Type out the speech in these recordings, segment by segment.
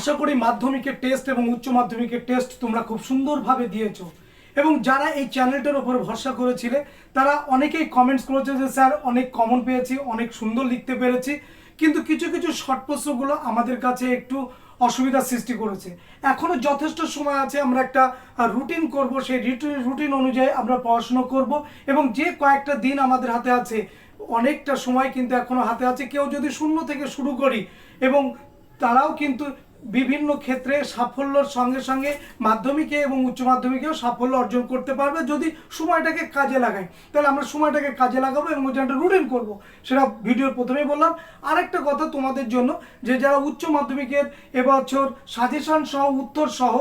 আশা করি মাধ্যমিকের টেস্ট এবং উচ্চ মাধ্যমিকের টেস্ট তোমরা খুব সুন্দরভাবে দিয়েছ। এবং যারা এই চ্যানেলটার উপর ভরসা করেছিলে, তারা অনেকেই কমেন্টস করেছে যে, স্যার, অনেক কমন পেয়েছি, অনেক সুন্দর লিখতে পেরেছি। কিন্তু কিছু কিছু শর্ট প্রশ্নগুলো আমাদের কাছে একটু অসুবিধার সৃষ্টি করেছে। এখনও যথেষ্ট সময় আছে, আমরা একটা রুটিন করব, সেই রুটিন অনুযায়ী আমরা পড়াশুনো করব এবং যে কয়েকটা দিন আমাদের হাতে আছে, অনেকটা সময় কিন্তু এখনও হাতে আছে। কেউ যদি শূন্য থেকে শুরু করি এবং তারাও কিন্তু বিভিন্ন ক্ষেত্রে সাফল্যর সঙ্গে সঙ্গে মাধ্যমিকে এবং উচ্চ মাধ্যমিকেও সাফল্য অর্জন করতে পারবে যদি সময়টাকে কাজে লাগাই তাহলে আমরা সময়টাকে কাজে লাগাবো এবং একটা রুটিন করব। সেটা ভিডিওর প্রথমেই বললাম। আরেকটা কথা তোমাদের জন্য, যে যারা উচ্চ মাধ্যমিকের এবছর সাজেশন সহ, উত্তর সহ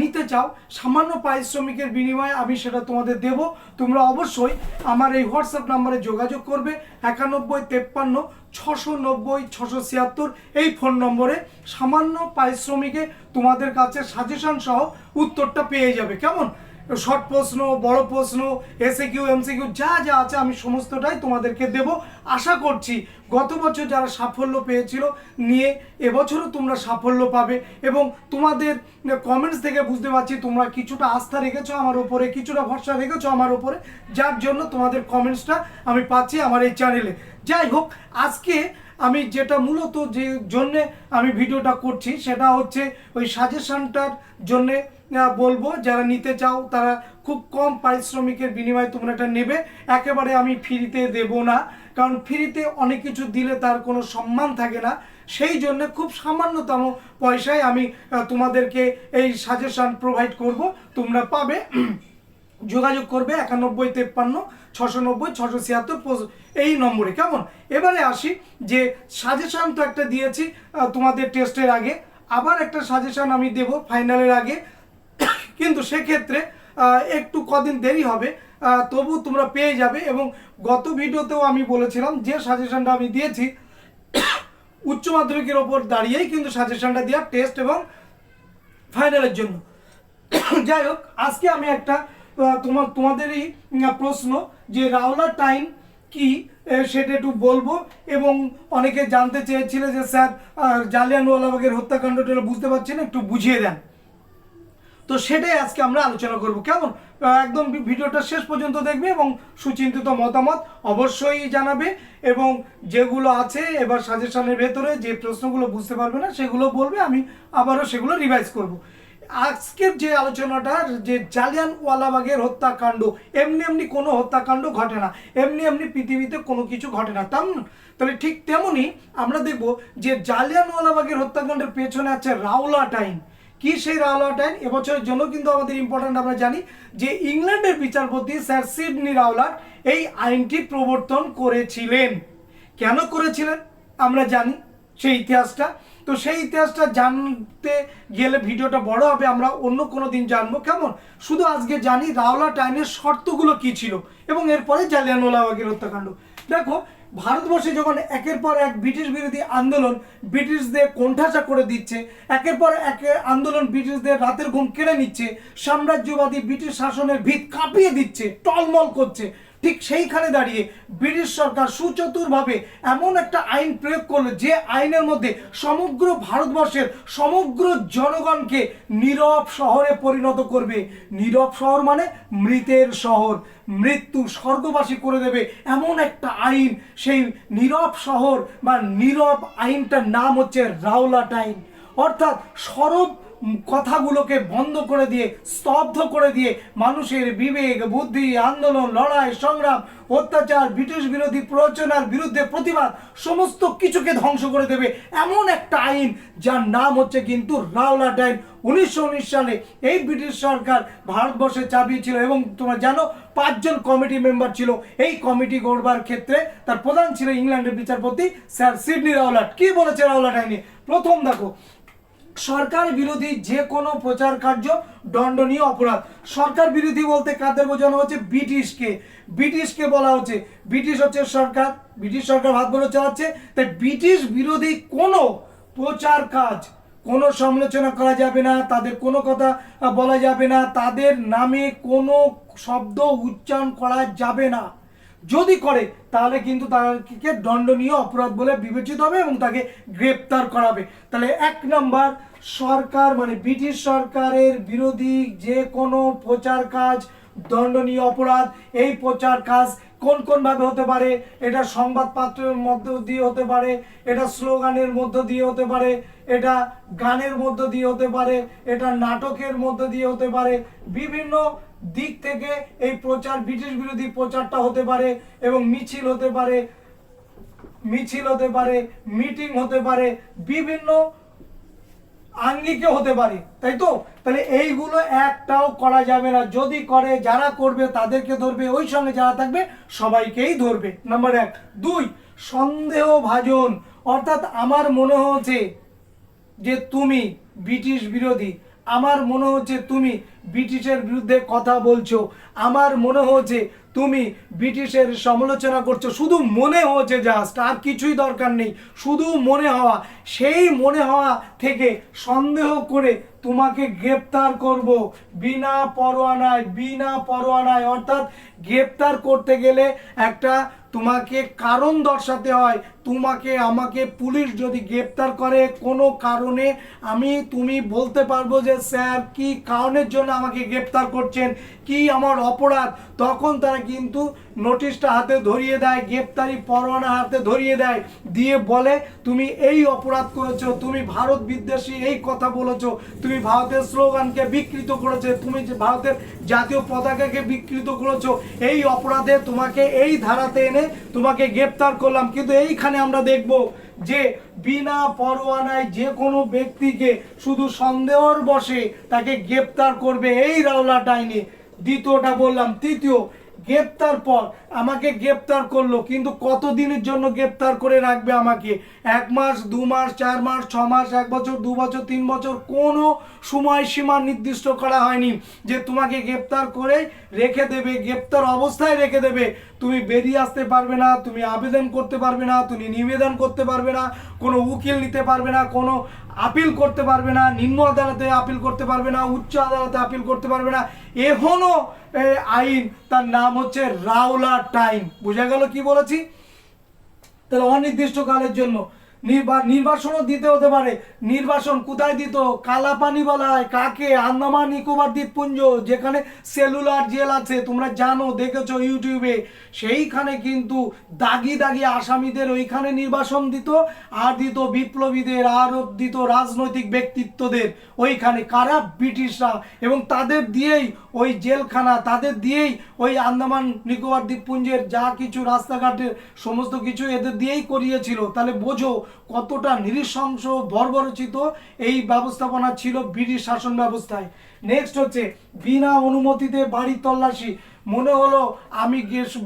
নিতে চাও, সামান্য পারিশ্রমিকের বিনিময়ে আমি সেটা তোমাদের দেব। তোমরা অবশ্যই আমার এই হোয়াটসঅ্যাপ নাম্বারে যোগাযোগ করবে, একানব্বই, তেপ্পান্ন, ছশো নব্বই, ছশো ছিয়াত্তর, এই ফোন নম্বরে। সামান্য পারিশ্রমিকে তোমাদের কাছে সাজেশন সহ উত্তরটা পেয়ে যাবে। কেমন? শর্ট প্রশ্ন, বড় প্রশ্ন এসে কিউ এমসি কিউ যা যা আছে আমি সমস্তটাই তোমাদেরকে দেব। আশা করছি গত বছর যারা সাফল্য পেয়েছিল, নিয়ে এবছরও তোমরা সাফল্য পাবে এবং তোমাদের কমেন্টস থেকে বুঝতে পারছি তোমরা কিছুটা আস্থা রেখেছো আমার উপরে, কিছুটা ভরসা রেখেছো আমার উপরে। যার জন্য তোমাদের কমেন্টসটা আমি পাচ্ছি আমার এই চ্যানেলে যাই হোক, আজকে আমি যেটা মূলত যে জন্যে আমি ভিডিওটা করছি সেটা হচ্ছে ওই সাজেশনটার জন্যে বলব, যারা নিতে চাও তারা খুব কম পারিশ্রমিকের বিনিময়ে তোমরা এটা নেবে। একেবারে আমি ফ্রিতে দেব না, কারণ ফ্রিতে অনেক কিছু দিলে তার কোনো সম্মান থাকে না। সেই জন্য খুব সামান্যতম পয়সায় আমি তোমাদেরকে এই সাজেশন প্রোভাইড করব। তোমরা পাবে। যোগাযোগ করবে একানব্বই তেপ্পান্ন ছশো নব্বই ছশো ছিয়াত্তর এই নম্বরে। কেমন? এবারে আসি যে সাজেশান তো একটা দিয়েছি তোমাদের টেস্টের আগে। আবার একটা সাজেশান আমি দেব ফাইনালের আগে। কিন্তু সেক্ষেত্রে একটু কদিন দেরি হবে তবু তোমরা পেয়ে যাবে এবং গত ভিডিওতেও আমি বলেছিলাম যে সাজেশনটা আমি দিয়েছি, উচ্চ মাধ্যমিকের ওপর দাঁড়িয়েই কিন্তু সাজেশানটা দেওয়া টেস্ট এবং ফাইনালের জন্য। যাই হোক, আজকে আমি একটা তোমার তোমাদেরই প্রশ্ন যে রাওলা টাইম কি সেটা একটু বলব এবং অনেকে জানতে চেয়েছিল যে, স্যার জালিয়ানওয়ালাবাগের হত্যাকাণ্ডটা বুঝতে পারছি না, একটু বুঝিয়ে দেন। তো সেটাই আজকে আমরা আলোচনা করব। কেমন? একদম ভিডিওটা শেষ পর্যন্ত দেখবে এবং সুচিন্তিত মতামত অবশ্যই জানাবে এবং যেগুলো আছে, এবার সাজেশনের ভেতরে যে প্রশ্নগুলো বুঝতে পারবে না, সেগুলো বলবে, আমি আবারও সেগুলো রিভাইজ করব। আজকের যে আলোচনাটা, যে জালিয়ান ওয়ালাবাগের হত্যাকাণ্ড, এমনি এমনি কোনো হত্যাকাণ্ড ঘটে না। এমনি এমনি পৃথিবীতে কোনো কিছু ঘটে না। তেমন, তাহলে ঠিক তেমনই আমরা দেখব যে জালিয়ান ওয়ালাবাগের হত্যাকাণ্ডের পেছনে আছে রাওলা টাইম কি সেই রাওলাট আইন এবছরের জন্য কিন্তু আমাদের ইম্পর্ট্যান্ট আমরা জানি যে ইংল্যান্ডের বিচারপতি স্যার সিডনি রাওলাট এই আইনটি প্রবর্তন করেছিলেন। কেন করেছিলেন? আমরা জানি সেই ইতিহাসটা। তো সেই ইতিহাসটা জানতে গেলে ভিডিওটা বড় হবে, আমরা অন্য কোনো দিন জানব। কেমন? শুধু আজকে জানি রাওলা আইনের শর্তগুলো কি ছিল এবং এরপরে জালিয়ানওয়ালাবাগের হত্যাকাণ্ড। দেখো, ভারতবর্ষে যখন একের পর এক ব্রিটিশ বিরোধী আন্দোলন ব্রিটিশদের কোণঠাসা করে দিচ্ছে, একের পর এক আন্দোলন ব্রিটিশদের রাতের ঘুম কেড়ে নিচ্ছে, সাম্রাজ্যবাদী ব্রিটিশ শাসনের ভিত কাঁপিয়ে দিচ্ছে, টলমল করছে ঠিক সেইখানে দাঁড়িয়ে ব্রিটিশ সরকার সুচতুরভাবে এমন একটা আইন প্রয়োগ করল যে আইনের মধ্যে সমগ্র ভারতবর্ষের সমগ্র জনগণকে নীরব শহরে পরিণত করবে। নীরব শহর মানে মৃতের শহর। মৃত্যু স্বর্গবাসী করে দেবে এমন একটা আইন। সেই নীরব শহর বা নীরব আইনটার নাম হচ্ছে রাওলাট আইন অর্থাৎ সরব কথাগুলোকে বন্ধ করে দিয়ে, স্তব্ধ করে দিয়ে মানুষের বিবেক, বুদ্ধি, আন্দোলন, লড়াই, সংগ্রাম, অত্যাচার, ব্রিটিশ বিরোধী প্ররোচনার বিরুদ্ধে প্রতিবাদ, সমস্ত কিছুকে ধ্বংস করে দেবে এমন একটা আইন, যার নাম হচ্ছে কিন্তু রাওলাট আইন উনিশশো উনিশ সালে এই ব্রিটিশ সরকার ভারতবর্ষে চাপিয়েছিল এবং তোমরা জানো, পাঁচজন কমিটি মেম্বার ছিল। এই কমিটি গড়বার ক্ষেত্রে তার প্রধান ছিল ইংল্যান্ডের বিচারপতি স্যার সিডনি রাওলাট। কি বলেছে রাওলাট আইনে প্রথম দেখো সরকার বিরোধী যে কোনো প্রচার কার্য দণ্ডনীয় অপরাধ। সরকার বিরোধী বলতে কাদের বোঝানো হচ্ছে? ব্রিটিশকে। ব্রিটিশকে বলা হচ্ছে। ব্রিটিশ হচ্ছে সরকার। ব্রিটিশ সরকার ভারতবর্ষ চালাচ্ছে। তাই ব্রিটিশ বিরোধী কোনো প্রচার কাজ, কোনো সমালোচনা করা যাবে না। তাদের কোনো কথা বলা যাবে না। তাদের নামে কোনো শব্দ উচ্চারণ করা যাবে না। যদি করে, তাহলে কিন্তু তাকে দণ্ডনীয় অপরাধ বলে বিবেচিত হবে এবং তাকে গ্রেপ্তার করাবে। তাহলে এক নম্বর, সরকার মানে ব্রিটিশ সরকারের বিরোধী যে কোনো প্রচার কাজ, দণ্ডনীয় অপরাধ, এই প্রচার কাজ কোন কোনভাবে হতে পারে? এটা সংবাদপত্রের মধ্য দিয়ে হতে পারে, এটা স্লোগানের মধ্য দিয়ে হতে পারে, এটা গানের মধ্য দিয়ে হতে পারে, এটা নাটকের মধ্য দিয়ে হতে পারে, বিভিন্ন দিক থেকে এই প্রচার, ব্রিটিশ বিরোধী প্রচারটা হতে পারে এবং মিছিল হতে পারে, মিছিল হতে পারে, মিটিং হতে পারে, বিভিন্ন আঙ্গিকে হতে পারে, তাই তো? তাহলে এইগুলো একটাও করা যাবে না। যদি করে, যারা করবে, তাদেরকে ধরবে, ওই সঙ্গে যারা থাকবে, সবাইকেই ধরবে। নাম্বার এক। দুই, সন্দেহ ভাজন। অর্থাৎ আমার মনে হচ্ছে যে তুমি ব্রিটিশ বিরোধী আমার মনে হচ্ছে তুমি ব্রিটিশের বিরুদ্ধে কথা বলছো। আমার মনে হচ্ছে তুমি ব্রিটিশের সমালোচনা করছ। শুধু মনে হচ্ছে জাস্ট আর কিছুই দরকার নেই। শুধু মনে হওয়া, সেই মনে হওয়া থেকে সন্দেহ করে তোমাকে গ্রেপ্তার করব। বিনা পরোয়ানায় বিনা পরোয়ানায়। অর্থাৎ গ্রেপ্তার করতে গেলে একটা তোমাকে কারণ দর্শাতে হয়। তোমাকে, আমাকে পুলিশ যদি গ্রেপ্তার করে, কোনো কারণে আমি, তুমি বলতে পারব যে, স্যার, কি কারণের জন্য আমাকে গ্রেপ্তার করছেন? কি আমার অপরাধ? তখন তারা কিন্তু নোটিশটা হাতে ধরিয়ে দেয়, গ্রেপ্তারি পরোয়ানা হাতে ধরিয়ে দেয়, দিয়ে বলে, তুমি এই অপরাধ করেছ, তুমি ভারত বিদ্বেষী, এই কথা বলেছ, তুমি ভারতের স্লোগানকে বিকৃত করেছ, তুমি যে ভারতের জাতীয় পতাকাকে বিকৃত করেছ, এই অপরাধে তোমাকে এই ধারাতে এনে তোমাকে গ্রেপ্তার করলাম। কিন্তু এইখানে আমরা দেখব যে বিনা পরোয়ানায় যে কোনো ব্যক্তিকে শুধু সন্দেহর বসে তাকে গ্রেপ্তার করবে এই রাওলাট আইনে দ্বিতীয়টা বললাম। তৃতীয় গ্রেপ্তার পর আমাকে গ্রেপ্তার করল, কিন্তু কত দিনের জন্য গ্রেপ্তার করে রাখবে আমাকে? এক মাস, দু মাস, চার মাস, ছ মাস, এক বছর, দু বছর, তিন বছর, কোনো সময়সীমা নির্দিষ্ট করা হয়নি যে তোমাকে গ্রেপ্তার করে রেখে দেবে, গ্রেপ্তার অবস্থায় রেখে দেবে। তুমি বেরিয়ে আসতে পারবে না, তুমি আবেদন করতে পারবে না, তুমি নিবেদন করতে পারবে না, কোনো উকিল নিতে পারবে না, কোনো আপিল করতে পারবে না, নিম্ন আদালতে আপিল করতে পারবে না, উচ্চ আদালতে আপিল করতে পারবে না। এখনও আইন। তার নাম হচ্ছে রাওলা টাইম। বোঝা গেল কি বলেছি? তাহলে অনির্দিষ্টকালের জন্য নির্বাসনও দিতে হতে পারে। নির্বাসন কোথায় দিত? কালাপানি বলায় কাকে? আন্দামান নিকোবর দ্বীপপুঞ্জ, যেখানে সেলুলার জেল আছে, তোমরা জানো, দেখেছ ইউটিউবে। সেইখানে কিন্তু দাগি দাগি আসামিদের ওইখানে নির্বাসন দিত, আর দিত বিপ্লবীদের, আর দিত রাজনৈতিক ব্যক্তিত্বদের। ওইখানে কারা? ব্রিটিশরা। এবং তাদের দিয়েই ওই জেলখানা, তাদের দিয়েই ওই আন্দামান নিকোবর দ্বীপপুঞ্জের যা কিছু রাস্তাঘাটের সমস্ত কিছু এদের দিয়েই করিয়েছিল। তাহলে বোঝো কতটা নিরসংস বর্বরচিত এই ব্যবস্থাপনা ছিল ব্রিটিশ শাসন ব্যবস্থায়। নেক্সট হচ্ছে, বিনা অনুমতিতে বাড়ি তল্লাশি। মনে হলো আমি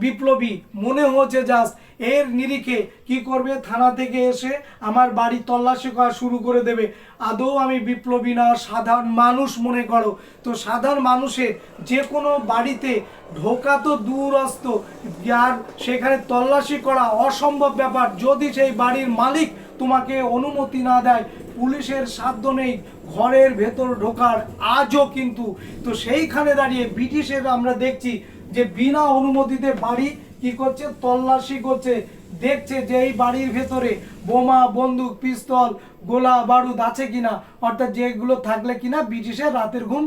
বিপ্লবী। মনে হচ্ছে জাস্ট এর নিরিখে কি করবে? থানা থেকে এসে আমার বাড়ি তল্লাশি করা শুরু করে দেবে। আদৌ আমি বিপ্লবী না? সাধারণ মানুষ মনে করো। তো সাধারণ মানুষের যে কোনো বাড়িতে ঢোকা তো দূরস্থ আর সেখানে তল্লাশি করা অসম্ভব ব্যাপার। যদি সেই বাড়ির মালিক তোমাকে অনুমতি না দেয়, পুলিশের সাধ্য নেই ঘরের ভেতর ঢোকার। আজও কিন্তু তো সেইখানে দাঁড়িয়ে ব্রিটিশের আমরা দেখছি যে বিনা অনুমতিতে বাড়ি কি করছে? তল্লাশি করছে। দেখছে যে এই বাড়ির ভেতরে বোমা, বন্দুক, পিস্তল, গোলা, বারুদ আছে কিনা? অর্থাৎ যেগুলো থাকলে কিনা ব্রিটিশের রাতের ঘুম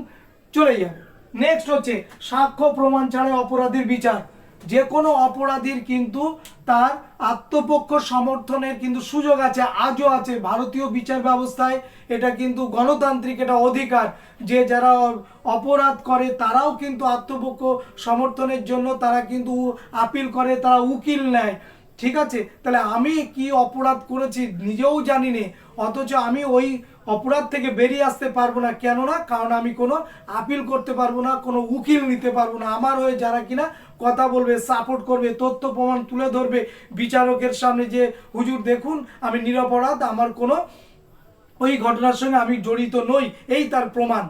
চলে যায়। নেক্সট হচ্ছে, সাক্ষ্য প্রমাণ ছাড়াই অপরাধীর বিচার। যে কোনো অপরাধীর কিন্তু তার আত্মপক্ষ সমর্থনের কিন্তু সুযোগ আছে, আজও আছে। ভারতীয় বিচার ব্যবস্থায় এটা কিন্তু গণতান্ত্রিক এটা অধিকার। যে যারা অপরাধ করে, তারাও কিন্তু আত্মপক্ষ সমর্থনের জন্য তারা কিন্তু আপিল করে, তারা উকিল নেয়। ঠিক আছে? তাহলে আমি কি অপরাধ করেছি নিজেও জানি নে, অথচ আমি ওই অপরাধ থেকে বেরিয়ে আসতে পারব না। কেননা, কারণ আমি কোনো আপিল করতে পারব না, কোনো উকিল নিতে পারব না। আমার হয়ে যারা কিনা কথা বলবে সাপোর্ট করবে, তথ্য প্রমাণ তুলে ধরবে, বিচারকের সামনে যে, হুজুর, দেখুন, আমি নিরপরাধ, আমার কোনো ওই ঘটনার সঙ্গে আমি জড়িত নই। এই তার প্রমাণ।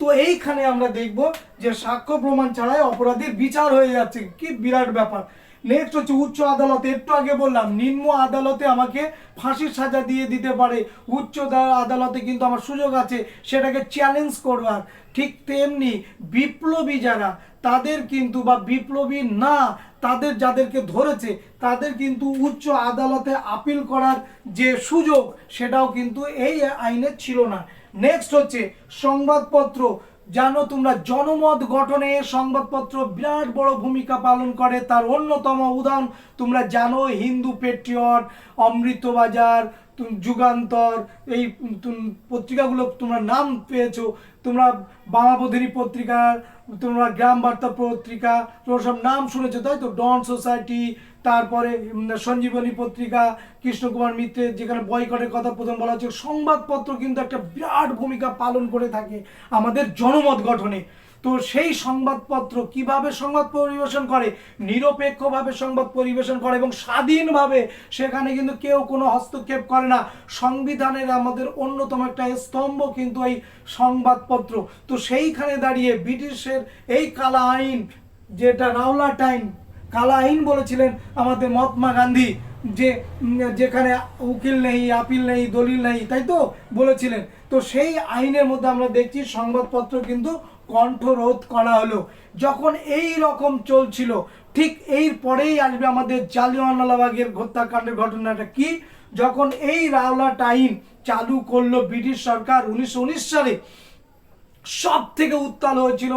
তো এইখানে আমরা দেখব যে সাক্ষ্য প্রমাণ ছাড়াই অপরাধীর বিচার হয়ে যাচ্ছে। কি বিরাট ব্যাপার। নেক্সট হচ্ছে উচ্চ আদালতে, একটু আগে বললাম, নিম্ন আদালতে আমাকে ফাঁসির সাজা দিয়ে দিতে পারে। উচ্চ আদালতে কিন্তু আমার সুযোগ আছে, সেটাকে চ্যালেঞ্জ করবার। ঠিক তেমনি বিপ্লবী যারা, তাদের কিন্তু বা বিপ্লবী না, তাদের যাদেরকে ধরেছে, তাদের কিন্তু উচ্চ আদালতে আপিল করার যে সুযোগ, সেটাও কিন্তু এই আইনে ছিল না। নেক্সট হচ্ছে সংবাদপত্র। জানো তোমরা জনমত গঠনে সংবাদপত্র বিরাট বড় ভূমিকা পালন করে। তার অন্যতম উদাহরণ, তোমরা জানো হিন্দু পেট্রিয়ট অমৃতবাজার যুগান্তর, এই পত্রিকাগুলো তোমরা নাম পেয়েছ। তোমরা বামাবধিনী পত্রিকার তোমরা গ্রাম বার্তা পত্রিকা, তোমরা সব নাম শুনেছো, তাই তো? ডন সোসাইটি তারপরে সঞ্জীবনী পত্রিকা, কৃষ্ণকুমার মিত্রের যেখানে বয়কটের কথা প্রথম বলা হচ্ছে, সংবাদপত্র কিন্তু একটা বিরাট ভূমিকা পালন করে থাকে আমাদের জনমত গঠনে। তো সেই সংবাদপত্র কীভাবে সংবাদ পরিবেশন করে? নিরপেক্ষভাবে সংবাদ পরিবেশন করে এবং স্বাধীনভাবে সেখানে কিন্তু কেউ কোনো হস্তক্ষেপ করে না। সংবিধানের আমাদের অন্যতম একটা স্তম্ভ কিন্তু এই সংবাদপত্র। তো সেইখানে দাঁড়িয়ে ব্রিটিশের এই কালা আইন, যেটা রাওলাট আইন কালা আইন বলেছিলেন আমাদের মহাত্মা গান্ধী, যে যেখানে উকিল নেই, আপিল নেই, দলিল নেই, তাই তো? বলেছিলেন। তো সেই আইনের মধ্যে আমরা দেখছি সংবাদপত্র কিন্তু কণ্ঠরোধ করা হলো। যখন এই রকম চলছিল, ঠিক এই পরেই আসবে আমাদের জালিয়ানওয়ালাবাগের হত্যাকাণ্ডের ঘটনাটা কি? যখন এই রাওলাট আইন চালু করল ব্রিটিশ সরকার উনিশশো উনিশ সালে সব থেকে উত্তাল হয়েছিল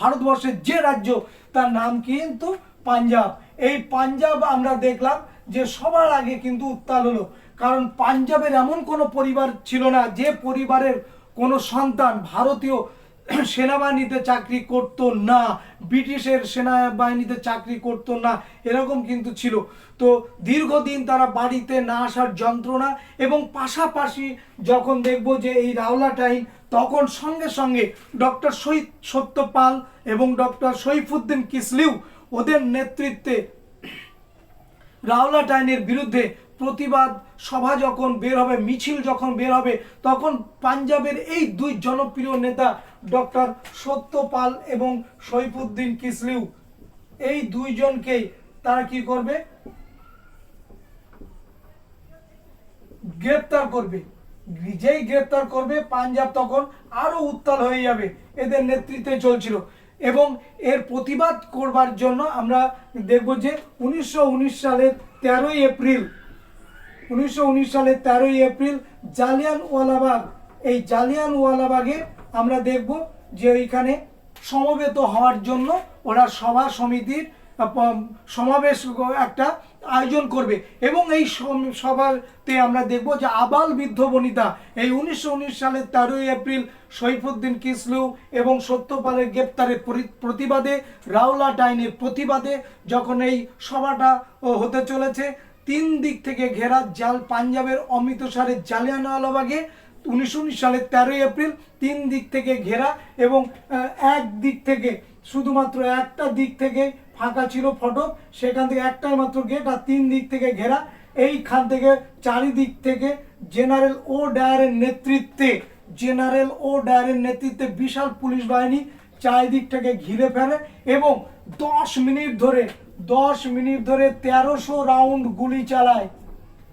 ভারতবর্ষের যে রাজ্য, তার নাম কিন্তু পাঞ্জাব। এই পাঞ্জাব আমরা দেখলাম যে সবার আগে কিন্তু উত্তাল হলো। কারণ পাঞ্জাবের এমন কোনো পরিবার ছিল না, যে পরিবারের কোনো সন্তান ভারতীয় সেনাবাহিনীতে চাকরি করতো না, ব্রিটিশের সেনাবাহিনীতে চাকরি করতো না, এরকম কিন্তু ছিল। তো দীর্ঘদিন তারা বাড়িতে না আসার যন্ত্রণা এবং পাশাপাশি যখন দেখব যে এই রাওলা টাইম, তখন সঙ্গে সঙ্গে ডক্টর শহীদ সত্যপাল এবং ডক্টর সৈফুদ্দিন কিসলিউ ওদের নেতৃত্বে রাওলাট আইনের বিরুদ্ধে প্রতিবাদ সভা যখন বের হবে, মিছিল যখন বের হবে, তখন পাঞ্জাবের এই দুই জনপ্রিয় নেতা ডক্টর সত্যপাল এবং সৈফুদ্দিন কিসলিউ, এই দুইজনকেই তারা কি করবে? গ্রেপ্তার করবে। যেই গ্রেপ্তার করবে, পাঞ্জাব তখন আরও উত্তাল হয়ে যাবে। এদের নেতৃত্বে চলছিল। এবং এর প্রতিবাদ করবার জন্য আমরা দেখব যে উনিশশো উনিশ সালের তেরোই এপ্রিল, উনিশশো উনিশ সালের তেরোই এপ্রিল জালিয়ানওয়ালাবাগ, এই জালিয়ানওয়ালাবাগে আমরা দেখব যে ওইখানে সমবেত হওয়ার জন্য ওরা সভা সমিতির সমাবেশ একটা আয়োজন করবে। এবং এই সভাতে আমরা দেখব যে আবাল বৃদ্ধ বনিতা, এই উনিশশো উনিশ সালের তেরোই এপ্রিল সৈফুদ্দিন কিসলু এবং সত্যপালের গ্রেপ্তারের প্রতিবাদে রাওলাট আইনের প্রতিবাদে যখন এই সভাটা হতে চলেছে, তিন দিক থেকে ঘেরা জাল, পাঞ্জাবের অমৃতসরের জালিয়ানওয়ালাবাগে উনিশশো উনিশ সালের তেরোই এপ্রিল তিন দিক থেকে ঘেরা এবং এক দিক থেকে, শুধুমাত্র একটা দিক থেকে ফাঁকা ছিল ফটক সেখান থেকে একটাই মাত্র গেট আর তিন দিক থেকে ঘেরা। এইখান থেকে চারিদিক থেকে জেনারেল ও ডায়ারের নেতৃত্বে, জেনারেল ও ডায়ারের নেতৃত্বে বিশাল পুলিশ বাহিনী চারিদিকটাকে ঘিরে ফেলে এবং দশ মিনিট ধরে, দশ মিনিট ধরে তেরোশো রাউন্ড গুলি চালায়।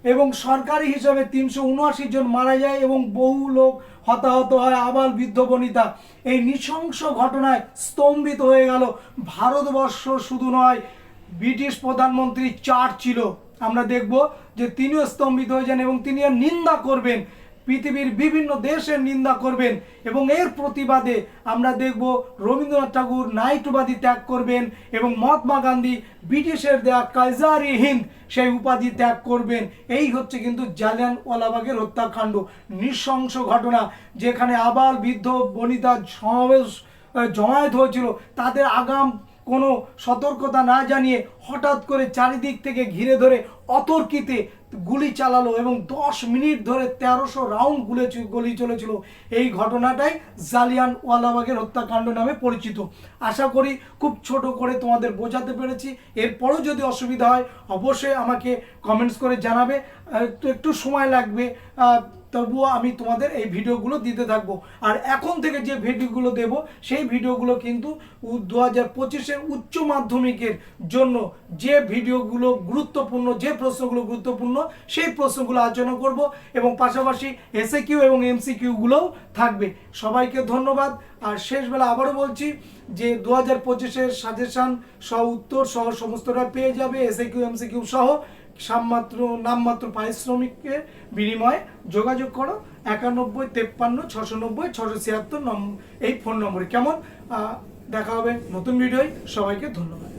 এবং সরকারি হিসাবে তিনশো উনআশি জন মারা যায় এবং বহু লোক হতাহত হয়, আবাল বৃদ্ধ বনিতা। এই নৃশংস ঘটনায় স্তম্ভিত হয়ে গেল। ভারতবর্ষ শুধু নয়, ব্রিটিশ প্রধানমন্ত্রী চার ছিল আমরা দেখব যে তিনিও স্তম্ভিত হয়ে যান এবং তিনি আর নিন্দা করবেন পৃথিবীর বিভিন্ন দেশের নিন্দা করবেন এবং এর প্রতিবাদে আমরা দেখব রবীন্দ্রনাথ ঠাকুর নাইট উপাধি ত্যাগ করবেন এবং মহাত্মা গান্ধী, ব্রিটিশের দেয়া কাইজারি হিন্দ সেই উপাধি ত্যাগ করবেন। এই হচ্ছে কিন্তু জালিয়ান ওয়ালাবাগের হত্যাকাণ্ড। নৃশংস ঘটনা যেখানে আবাল বৃদ্ধ বনিতা সমাবেশ জমায়েত হয়েছিল। তাদের আগাম কোনো সতর্কতা না জানিয়ে হঠাৎ করে চারিদিক থেকে ঘিরে ধরে অতর্কিতে গুলি চালালো এবং দশ মিনিট ধরে তেরোশো রাউন্ড গুলে গুলি চলেছিল। এই ঘটনাটাই জালিয়ান ওয়ালাবাগের হত্যাকাণ্ড নামে পরিচিত। আশা করি খুব ছোট করে তোমাদের বোঝাতে পেরেছি। এরপরও যদি অসুবিধা হয়, অবশ্যই আমাকে কমেন্টস করে জানাবে। একটু সময় লাগবে। তবুও আমি তোমাদের এই ভিডিওগুলো দিতে থাকব। আর এখন থেকে যে ভিডিওগুলো দেব, সেই ভিডিওগুলো কিন্তু দু হাজার পঁচিশের উচ্চ মাধ্যমিকের জন্য যে ভিডিওগুলো গুরুত্বপূর্ণ, যে প্রশ্নগুলো গুরুত্বপূর্ণ, সেই প্রশ্নগুলো আলোচনা করব এবং পাশাপাশি এসএ কিউ এবং এমসি কিউগুলোও থাকবে। সবাইকে ধন্যবাদ। আর শেষবেলা আবারও বলছি যে দু হাজার পঁচিশের সাজেশান সহ উত্তর সহ সমস্তটা পেয়ে যাবে এসএ কিউ এমসি কিউ সহ। সামমাত্র, নামমাত্র পারিশ্রমিককে বিনিময়ে যোগাযোগ করো, একানব্বই, তেপ্পান্ন ছশো নব্বই ছশো ছিয়াত্তর নম্বর এই ফোন নম্বরে। কেমন? দেখা হবে নতুন ভিডিওয়। সবাইকে ধন্যবাদ।